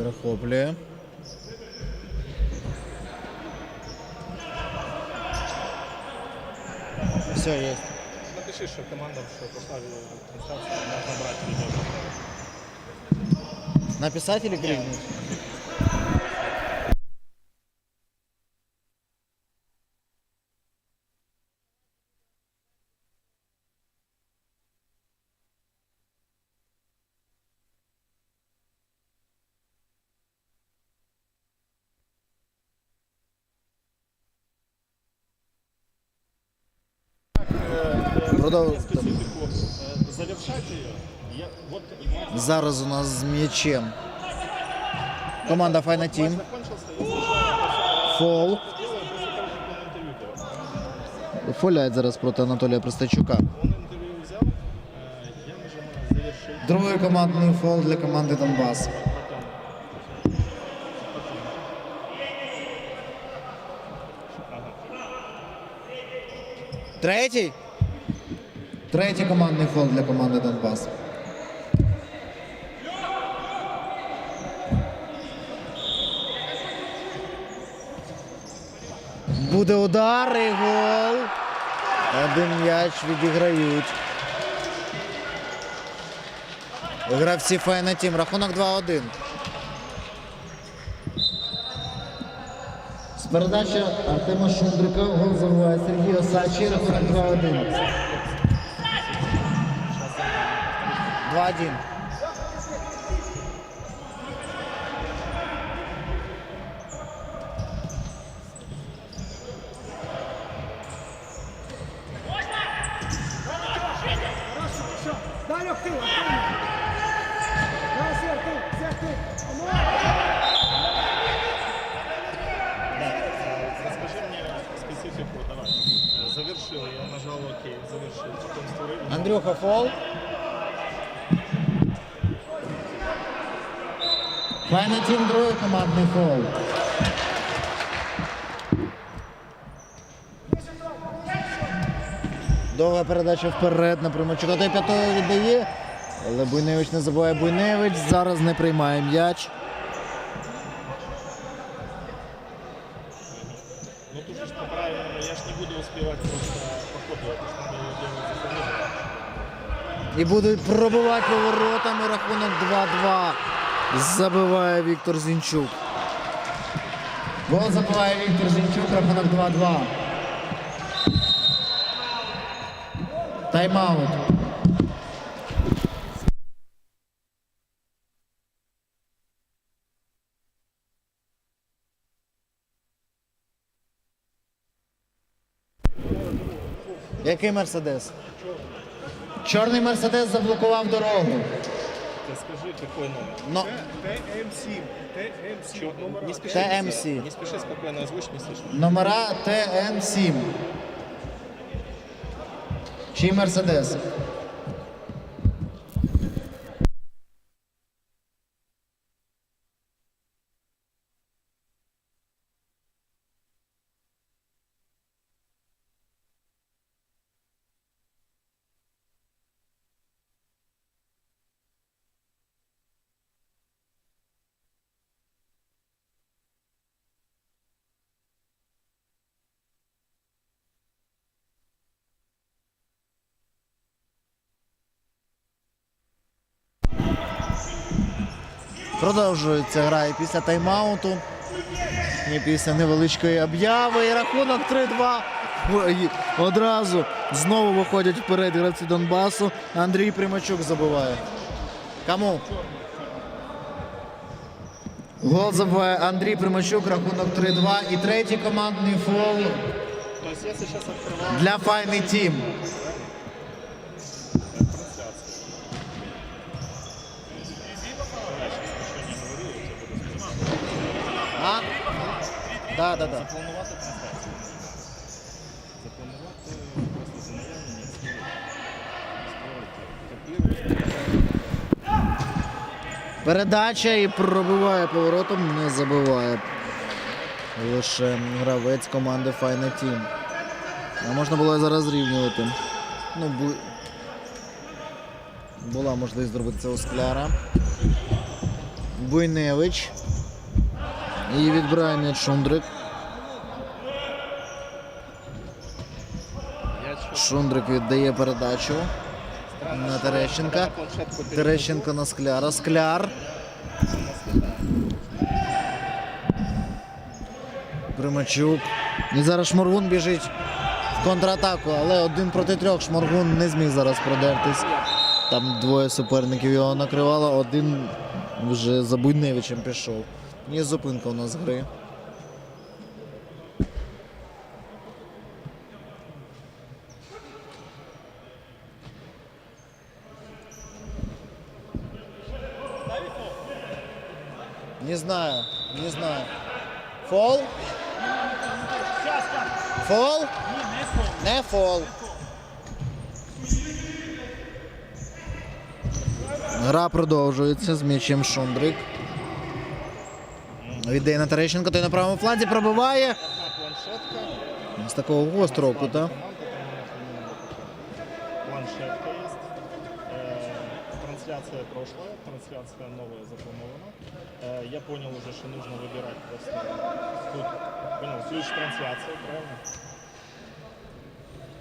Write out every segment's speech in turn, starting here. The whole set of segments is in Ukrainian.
Перехоплює. Все, є. Напиши, що команда, що поставила трансляцію, можна брати відео. Написать или крикнуть? Продов... Специфіку е, завершати її. Я, от, Зараз у нас з м'ячем. Команда Файна Тім. закончился, я сначала Фол. делаю, просто так же он интервью делал. Фоляють зараз проти Анатолія Пристачука. Он интервью взял, э, я нажимаю завершить. Другий командний фол для команди Донбас. Потом. Третій? Третій командний фол для команди Донбас. Буде удар і гол. Один м'яч відіграють. Гравці Файна Тім. Рахунок 2-1. З передачі Артема Шундрика гол забиває Сергій Осадчий. Рахунок 2-1. 2-1. Завершили, я нажал ОК, завершил, потом створив. Андрюха, фол. Файна тім другий командний фол. Довга передача вперед на Примачука. Той п'ятого віддає. Але Буйневич не забуває Буйневич. Зараз не приймає м'яч. Ну тут же по-правильному, я ж не буду успевать просто по ходу, это ж надо ее делать. І будуть пробивати поворотами рахунок 2-2. Забиває Віктор Зінчук. Гол забиває Віктор Зінчук, рахунок 2-2. Тайм-аут. Який мерседес? Чорний мерседес заблокував дорогу. Ты скажи, какой номер? Но ТМ7, ТМ7, Чё, номер не спеши, ТМС. Не спеши, спокойно озвучь, не слышно. номера ТМ7. Чий мерседес? Продовжується гра і після тайм-ауту. І після невеличкої обяви. І рахунок 3-2. Одразу знову виходять вперед гравці Донбасу. Андрій Примачук забиває. Кому? Гол забиває Андрій Примачук, рахунок 3-2. І третій командний фол для файний тім. А? Да, да, запланувати трансляцію. Запланувати просто за наявні створити. Передача і пробиває поворотом, не забиває. Лише гравець команди Файна Тім. Можна було зараз зрівнювати. Ну, бу... Була можливість зробити це у скляра. Буйневич. І відбирає м'яч Шундрик. Шундрик віддає передачу на Терещенка. Терещенко на Скляра. Скляр. Примачук. І зараз Шморгун біжить в контратаку, але один проти трьох Шморгун не зміг зараз продертись. Там двоє суперників його накривало, один вже за Буйневичем пішов. Є зупинка у нас гри. Знаю, не знаю. Фол? Фол? Не фол. Гра продовжується з м'ячем Шундрик. Віддає на Терещенко, той на правому фланзі пробиває. З такого гострого кута Э, Трансляция прошлая, трансляция новая запланована. Э, Я понял уже, что нужно выбирать просто тут, понял, ключ трансляции, правильно?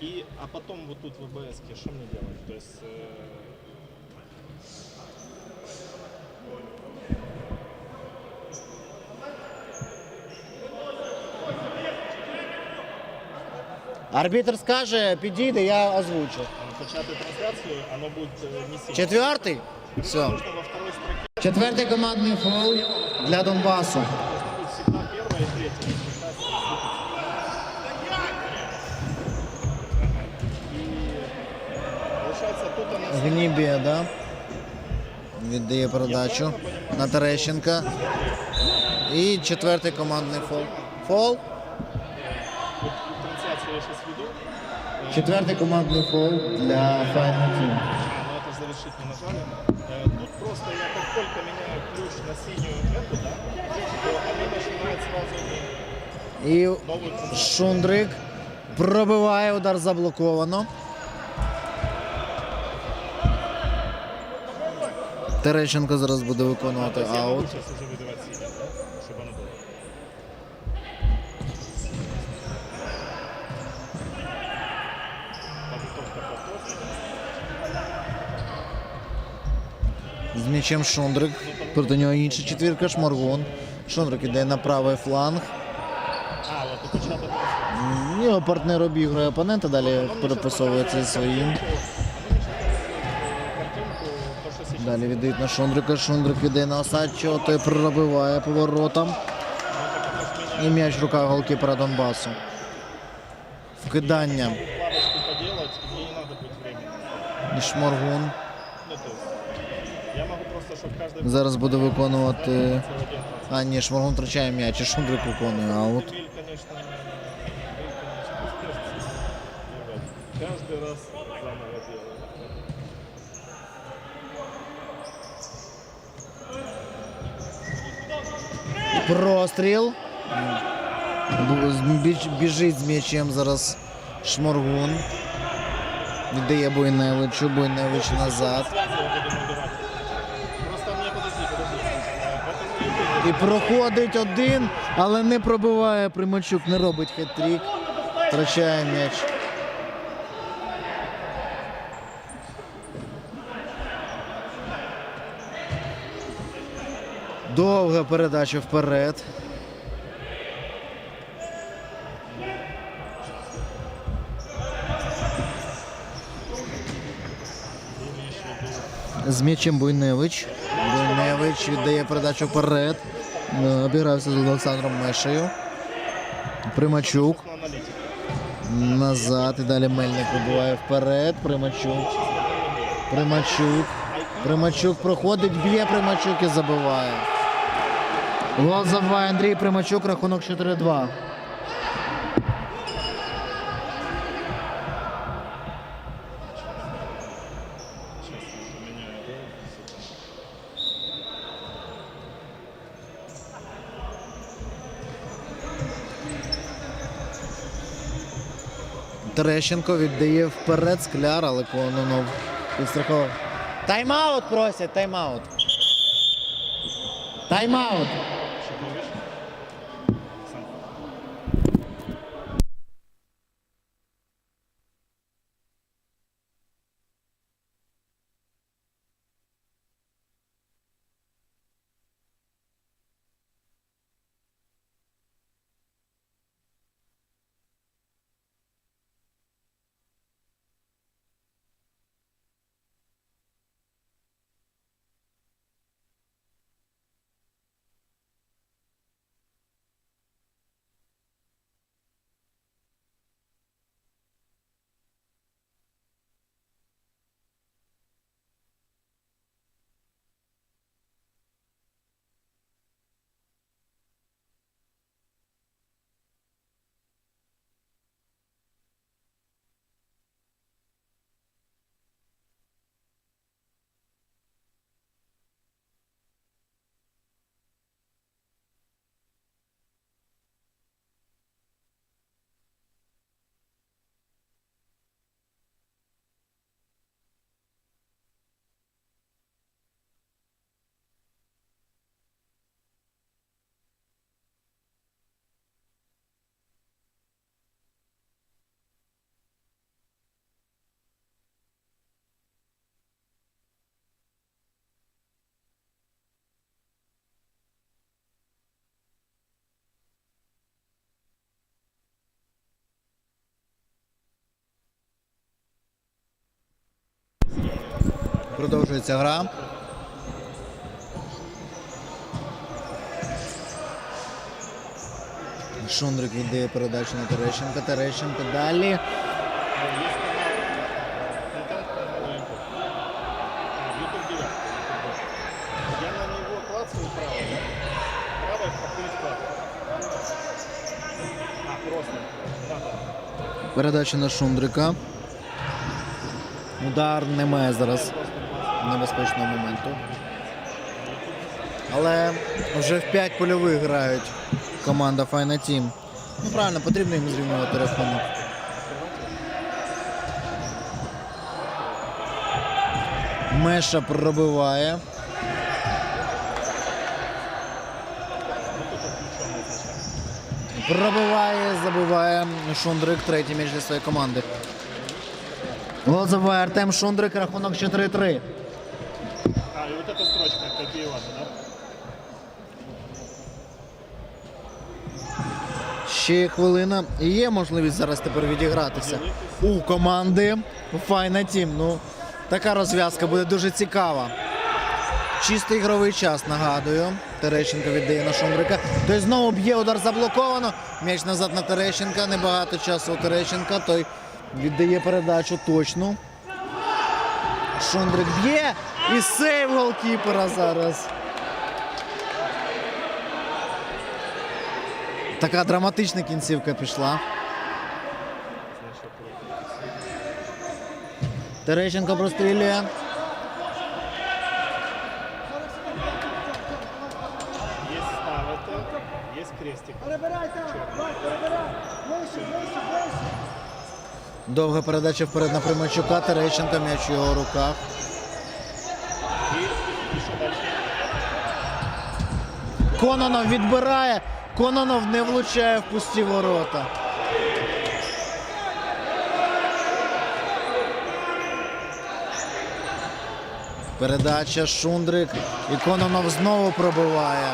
И, а потом вот тут в ВБС, что мне делать? То есть э, Арбітр скаже, підійде, я озвучу. почати трансляцию, оно будет э, не сильно. Четвертий? Все. Четвертий командний фол для Донбасу. Гнібє, да? Віддає передачу на Терещенка. І четвертий командний фол. Фол. вот трансляцию я сейчас веду. Четвертий командний фол для Final Team. А, ну это завершить не нажали. Э, Тут просто я как только меняю ключ на синюю эту, да, то они начинают сразу І новую трансляцию. Шундрик пробиває удар заблоковано. Терещенко зараз буде виконувати То есть я могу аут. сейчас уже выдавать синюю, З м'ячем Шундрик. Проти нього інша четвірка Шморгун. Шундрик іде на правий фланг. Його партнер обігрує опонента, далі перепасовується своїм. Далі віддають на Шундрика. Шундрик віддає на Осадчого, той пробиває поворотом. І м'яч в руках голкіпера Донбасу. Вкидання. вкладочку Зараз буде виконувати. А, ні, Шморгун втрачає м'яч, і Шундрик виконує аут. Простріл. Біжить з м'ячем зараз Шморгун. Віддає Буйневичу, Буйневич назад. І проходить один, але не пробиває. Примачук не робить хет-трік. Втрачає м'яч. Довга передача вперед. З м'ячем Буйневич. Буйневич віддає передачу вперед. Обігрався з Олександром Мешею. Примачук. Назад. І далі Мельник вибиває вперед. Примачук. Примачук. Примачук проходить, б'є Примачук і забиває. Гол забиває Андрій Примачук, рахунок 4-2. Терещенко віддає вперед скляр, але Кононов підстраховує. Тайм-аут просять, тайм-аут. Тайм-аут. Продовжується гра. Шундрик віддає передачу на Терещенка. Терещенко далі. Есть канал Контент канал YouTube. Ютуб 9. Я на него клацаю право. Правой покрыть А, просто. Да, да. Передача на Шундрика. Удар немає зараз небезпечного моменту. Але вже в 5 польових грають команда Файна Тім. Ну правильно, потрібно їм зрівнювати рахунок. Меша пробиває. Пробиває, забиває Шундрик, третій м'яч для своєї команди. Гол забиває Артем Шундрик, рахунок 4-3. А, и вот эта строчка, копиевата, да? Ще хвилина. І є можливість зараз тепер відігратися. У команди Файна Тім. Ну, така розв'язка буде дуже цікава. Чистий ігровий час, нагадую. Терещенко віддає на Шундрика. Той знову б'є удар заблоковано. М'яч назад на Терещенка. Небагато часу у Терещенка. Той віддає передачу точну. Шундрик б'є. І сейв голкіпера зараз. Така драматична кінцівка пішла. Терещенко прострілює. Довга передача вперед на Примачука. Терещенко м'яч у його руках. Кононов відбирає. Кононов не влучає в пусті ворота. Передача Шундрик. І Кононов знову пробиває.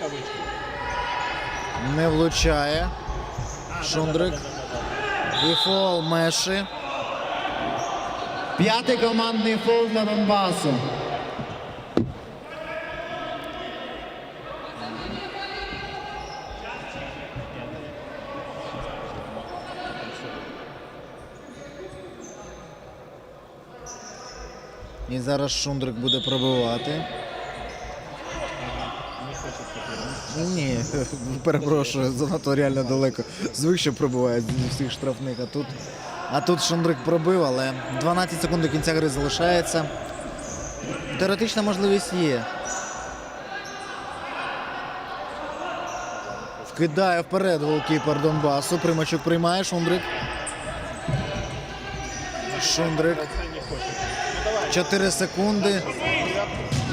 Кавычки. Не влучає. Шундрик. І фол Меші. П'ятий командний фол для Донбасу. І зараз Шундрик буде пробивати. Ні, перепрошую, занадто реально далеко. Звик, що пробиває з всіх штрафних, а тут. А тут Шундрик пробив, але 12 секунд до кінця гри залишається. Теоретична можливість є. Вкидає вперед голкіпер Донбасу. Примачук приймає Шундрик. Шундрик. Це не хоче. Ну давай. 4 секунди.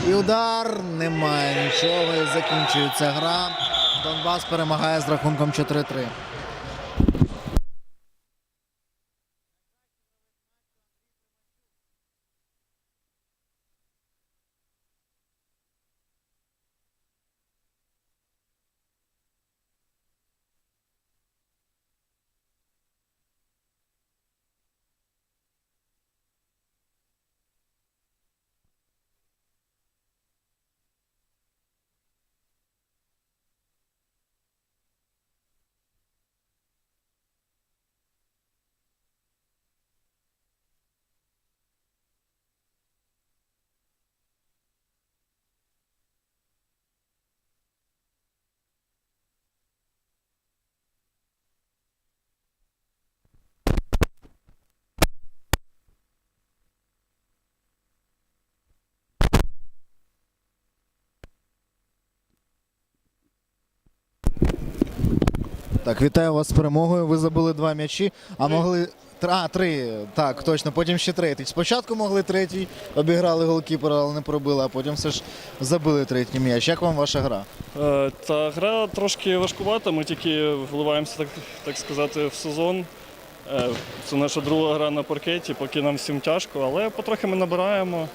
І удар. Немає нічого. І закінчується гра. Донбас перемагає з рахунком 4-3. Так, вітаю вас з перемогою. Ви забили два м'ячі, а могли. А, три. Так, точно, потім ще третій. Спочатку могли третій, обіграли голкіпера, але не пробили, а потім все ж забили третій м'яч. Як вам ваша гра? Е, Та гра трошки важкувата. Ми тільки вливаємося, так, так сказати, в сезон. Е, Це наша друга гра на паркеті, поки нам всім тяжко, але потрохи ми набираємо,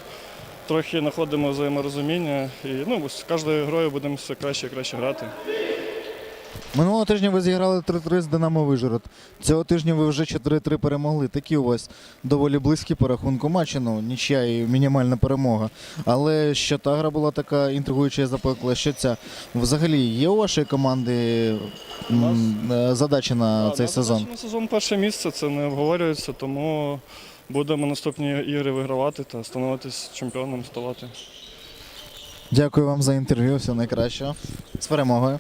трохи знаходимо взаєморозуміння. І ну, з кожною грою будемо все краще і краще грати. Минулого тижня ви зіграли 3-3 з Динамо Вижгород. Цього тижня ви вже 4-3 перемогли. Такі у вас доволі близькі по рахунку матчі. Ну, нічия і мінімальна перемога. Але що та гра була така інтригуюча і запекла, що ця. Взагалі є у вашої команди е, на А, цей на сезон? На сезон перше місце, це не обговорюється, тому будемо наступні ігри вигравати та становитись чемпіоном, ставати. Дякую вам за інтерв'ю. Всього найкращого. З перемогою.